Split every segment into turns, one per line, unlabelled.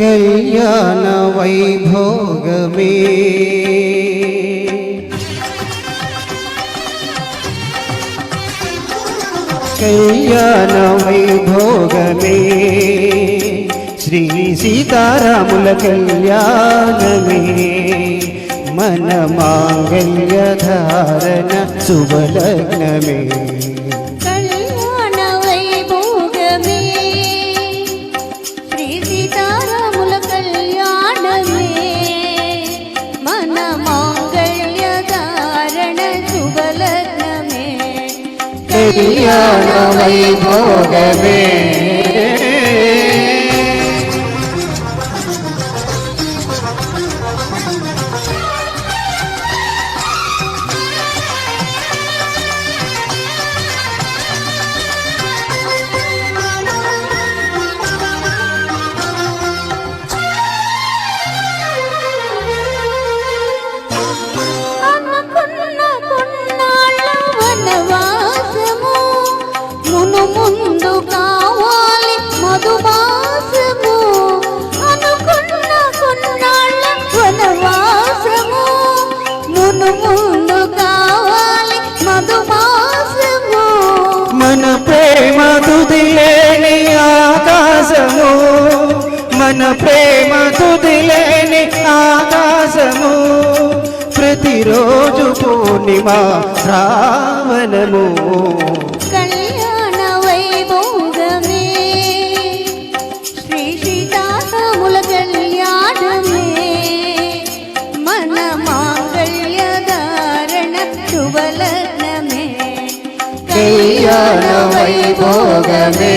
కళ్యాణ వైభోగమే. కళ్యాణ వైభోగమే. శ్రీ సీతారాముల
కళ్యాణ వైభోగమే మన
ప్రేమ తుదిలేని ఆకాశము ప్రతిరోజు పూర్ణిమ రావణము
కళ్యాణ వైభోగమే శ్రీ సీతారాముల కళ్యాణమే మన మాంగళ్య శుభలగ్నమే
కళ్యాణ వైభోగమే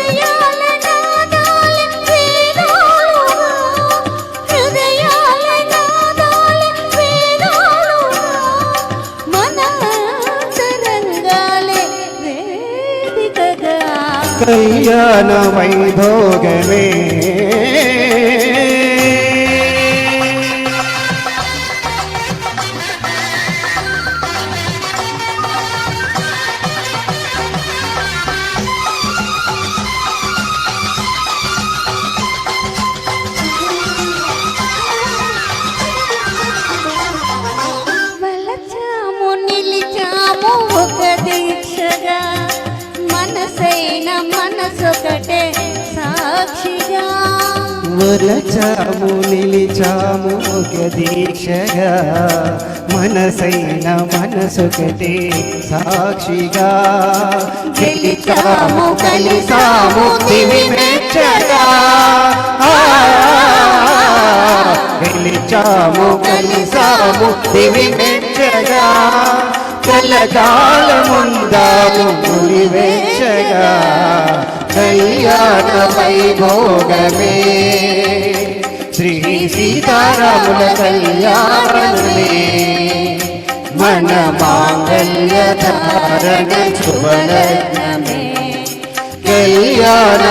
కళ్యాణ వైభోగమే
నిలిచాము ఒక దీక్షగా. మనసైన మనసొకటే సాక్షిగా.
వలచాము నిలిచాము ఒక దీక్షగా. మనసైన మనసొకటే సాక్షిగా. గెలిచాము కలిసాము దివి గెలిచాము కలిసాము దివి మెచ్చగా కలకాలముందాము కళ్యాణ వైభోగమే శ్రీ సీతారాముల కళ్యాణమే మన మాంగళ్య ధారణ శుభలగ్నమే కళ్యాణ వైభోగమే